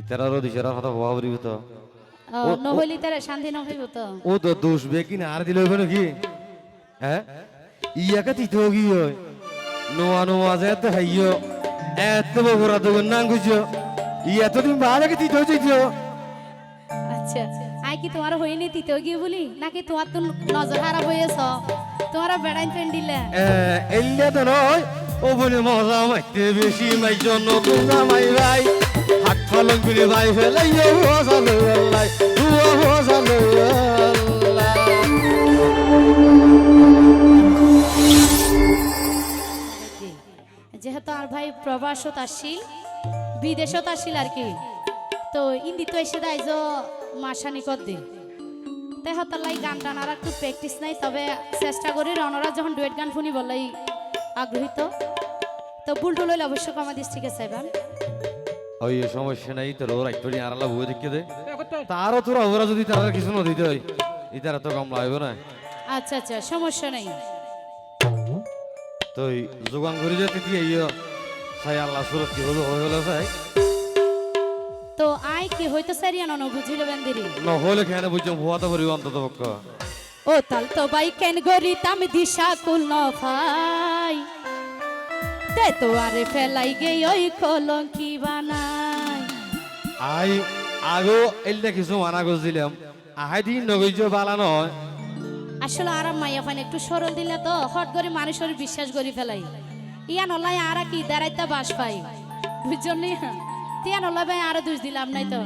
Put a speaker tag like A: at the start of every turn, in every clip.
A: ইতারারও দিশারা কথা হওয়া পড়িব তো
B: নহলি তারা শান্তি নহইব তো
A: ও তো দোষ বে কিনা আর দিলে হইব নাকি? হ্যাঁ? ইয়াকে তিতে কি হয় নোয়া নোয়া যে এত হাইয় এত বড় তো নাম গুছো ইয়া তো তুমি বাড়াকে তিতে হইছো
B: আচ্ছা আই কি তোমার হইনি তিতেও গিয়ে বলি? নাকি তোমার তো নজর খারাপ হয়েছ তোমার বেড়াইন ফ্রেন্ড দিলে।
A: এল্লে তো নয় ও বলে মজা মাইতে বেশি মাই জন্য তোমরা মাই ভাই। লই লই
B: যেহেতু আর ভাই প্রবাসত আসিল, বিদেশত আসছিল আর কি, তো ইন্দি তো এসে দেয় যে মাসানি কর দে হতালাই গান টান আর একটু প্র্যাকটিস নাই, তবে চেষ্টা করি রনরা যখন ডুয়েট গান শুনি বললাই আগ্রহীত। তো ভুল টুল হইলে অবশ্য কমা দিস ঠিক আছে
A: ওই সমস্যা নাই তোর ওরা একটু আড়ালা বই দেখে দে তারও তোরা ওরা যদি তারা কিছু না দিতে হয় ইতারা তো কম লাগবে না
B: আচ্ছা আচ্ছা সমস্যা নেই
A: তো যোগান করে যেতে দিয়ে ইয়ে সাই আল্লাহ সুরত কি হলো হয়ে হলো সাই
B: তো আই কি হইতো সারিয়া নন বুঝিল বেন্দিরি
A: নহলে খেয়ে বুঝছ ভুয়া তো করিব অন্তত পক্ষ
B: ও তাল তো বাই কেন গরি তাম দিশা কুল ন ভাই তে তো আরে ফেলাই গে ওই কলঙ্কি বানাই
A: আই আগো এলে কিছু মানা করছিলাম আহাই দিন নগৈজ বালা নয়।
B: আসলে আরাম মাইয়া ফাইন একটু সরল দিলে তো হট করে মানুষের বিশ্বাস করি ফেলাই। ইয়া নলাই আর কি দাঁড়াইতে বাস পাই। বুঝছ নি তিয়া নলাই ভাই আরও দুষ দিলাম নাই তো।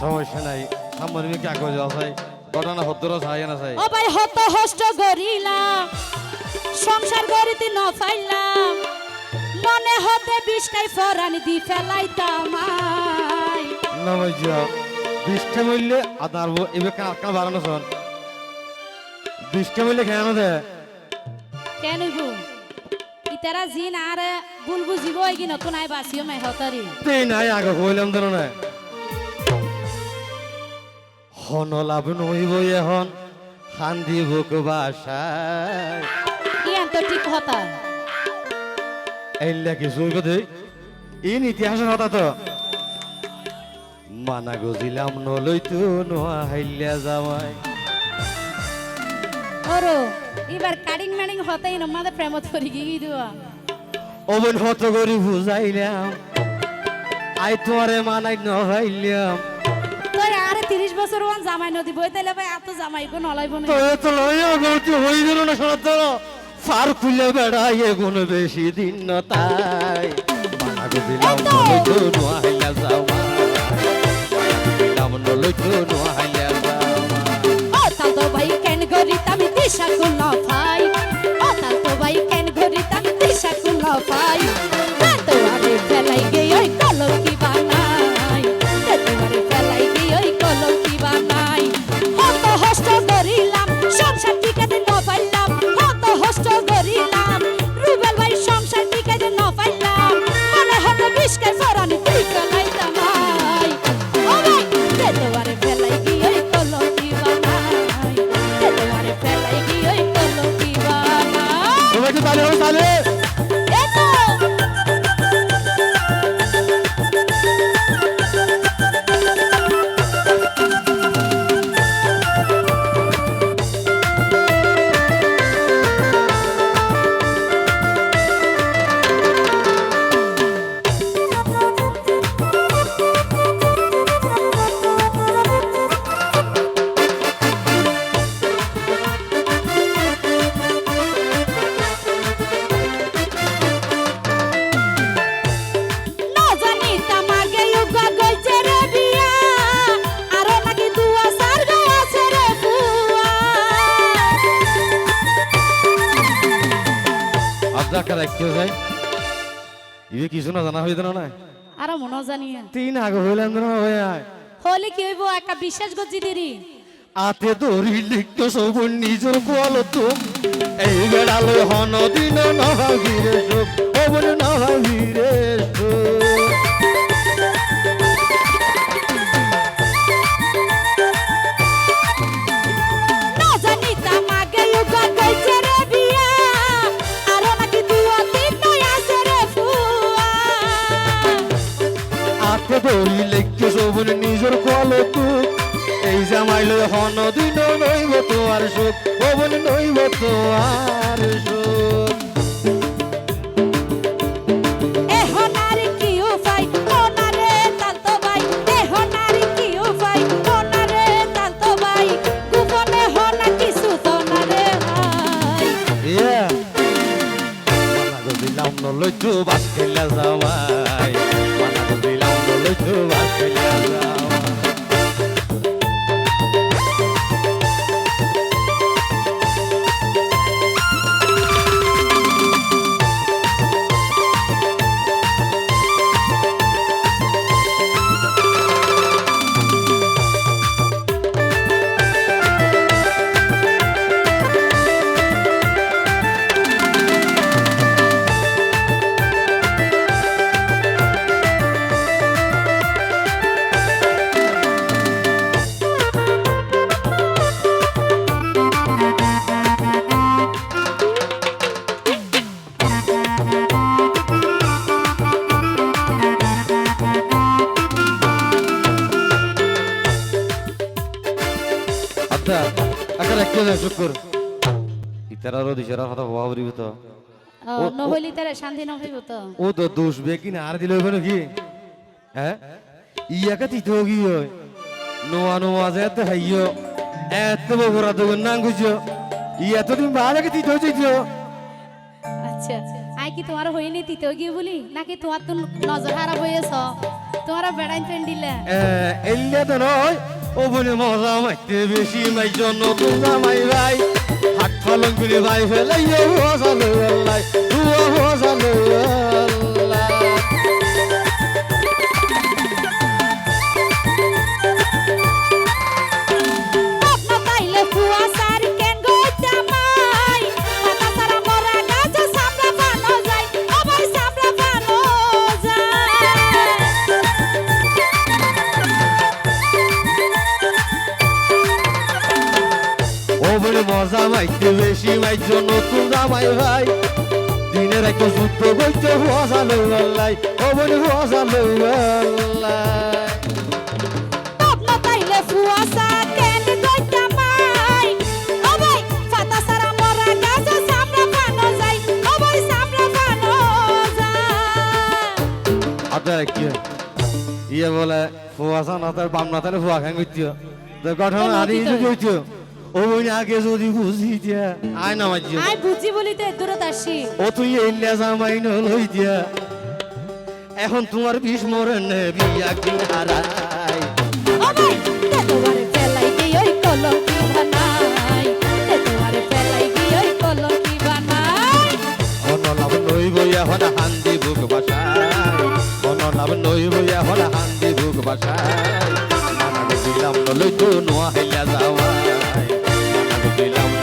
A: সমস্যা নাই সামনে কি কাগজ আছে ঘটনা সত্তর চাই না চাই।
B: ও ভাই হত হষ্ট গরিলাম সংসার গরিতে ন ফাইলাম মনে হতে বিষটাই ফরানি দি ফেলাইতাম আই।
A: নগৈজ বিষ্ঠে মূল্যে আপনার এবার কাল বাড়ানো শোন। বিষ্ঠে মূল্যে খেয়ানো দে
B: কেন গো ইতারা জিন আর বুল বুঝিব কি নতুন আই বাসিও মাই হতারি?
A: তেই নাই আগে কইলাম ধরো না। হন লাভ নইব এখন শান্তি বুক বাসায়।
B: ইয়ান তো ঠিক হতা
A: এইলা কিছু দেই। ইন ইতিহাসের কথা তো মানা গজিলাম নলইতো নোয়া হাইলিয়া যাওয়াই
B: ওরো এবার কাটিং ম্যানিং হতাই না মাদে প্রেমত করি কি দিবা
A: ওবন হত করি বুঝাইলাম আই তোমারে মানাই নহাইলাম।
B: তোর আরে 30 বছর ওয়ান জামাই নদী বই তাইলে ভাই এত জামাই কো নলাইব না?
A: তো লইয়া গলতি হই গেল না শরত ফার খুলে বেড়াই এগুন বেশি দিন ন তাই। যাওয়াই দিলাম
B: ও তাল তো ভাই কেন গরি তামি দিশা কুল ন ভাই ও তাল তো ভাই কেন গরি তামি দিশা কুল ভাই
A: সবাই ইয়ে কিছু না জানা হইতো না
B: আর মনো জানি
A: তিন আগে হইলাম না আয়।
B: হলে কি হইব? একটা বিশ্বাস গজি দিদি।
A: আতে দরি লিখত সব নিজর বল তো এই বেড়ালো হন দিন নভাবিরে সুখ ও বলে নভাবিরে ধরি লেখকে শোভন নিজের কলতু। এই জামাইলে হন দিন নইব তো আর সুখ, ভবন নইব তো আর সুখ। দিশারা কথা বলিব
B: ও নহলি তারে শান্তি ন হইব তো।
A: ও তো দোষ বে কি না আর দিল হ্যাঁ? ইয়াকে তিতে হয়? নোয়া নোয়া যে এত হাইয় এত বড় তো নাম গুছো ইয়া তো তুমি বালাকে তিতে হইছো
B: আচ্ছা আই কি তোমার হইনি তিতেও গিয়ে বলি? নাকি তোমার তো নজর খারাপ হয়েছ তোমার বেড়াইন ট্রেন দিলে।
A: এলিয়া তো নয় ও বলে মজা মাইতে বেশি মাই জন্য তোমরা মাই ফলন করে ভাই ফেলাই মজা লই তুয়া মজা লই
B: স্বপ্ন গো জামাই আবার মাথা সারা মরা গাছ সামরা পানো যায় আবার সামরা পানো যায়
A: আচ্ছা কি ইয়ে বলে ফুয়াশা না তার বাম না তাহলে ফুয়া করছিও তো ঘটনা
B: ও
A: আদি কইছো আগে যদি বুঝি দিয়া আয় না মাঝিও
B: আই বুঝি বলি তো দূরত আসি
A: ও তুই এলিয়া জামাই দিয়া এখন তোমার বিষ মরে নে বিয়া কি হারাই
B: তোমারে ফেলাই দি ওই কলঙ্কি বানাই তে তোমারে ফেলাই দি ওই কলঙ্কি বানাই
A: অনলাভ নই বইয়া হলা হান্দি বুক বাসায় অনলাভ হলা হান্দি বুক বাসায় দিলাম নলই তো নোয়া নানাগ